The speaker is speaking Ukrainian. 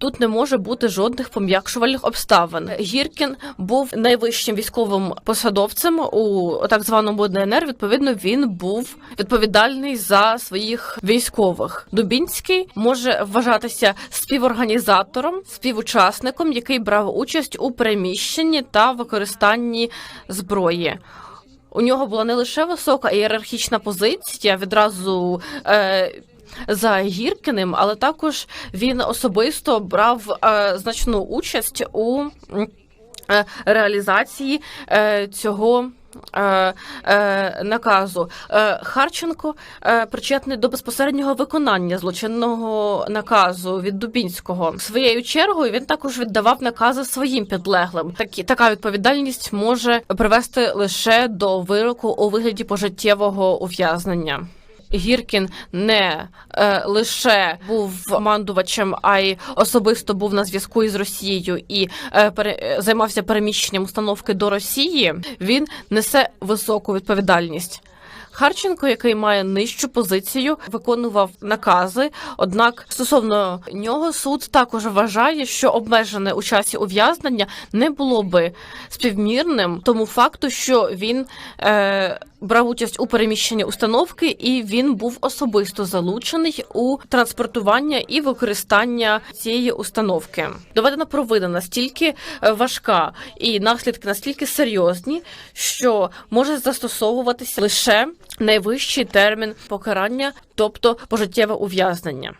Тут не може бути жодних пом'якшувальних обставин. Гіркін був найвищим військовим посадовцем у так званому ДНР. Відповідно, він був відповідальний за своїх військових. Дубінський може вважатися співорганізатором, співучасником, який брав участь у переміщенні та використанні зброї. У нього була не лише висока ієрархічна позиція відразу. Е, за Гіркіним, але також він особисто брав е, значну участь у е, реалізації е, цього. Наказу Харченко причетний до безпосереднього виконання злочинного наказу від Дубінського. Своєю чергою він також віддавав накази своїм підлеглим. Такі така відповідальність може привести лише до вироку у вигляді пожиттєвого ув'язнення. Гіркін не е, лише був командувачем, а й особисто був на зв'язку із Росією і е, пере, е, займався переміщенням установки до Росії. Він несе високу відповідальність. Харченко, який має нижчу позицію, виконував накази. Однак стосовно нього суд також вважає, що обмежене у часі ув'язнення не було би співмірним тому факту, що він е, брав участь у переміщенні установки, і він був особисто залучений у транспортування і використання цієї установки. Доведена провина настільки е, важка і наслідки настільки серйозні, що може застосовуватися лише найвищий термін покарання, тобто пожиттєве ув'язнення.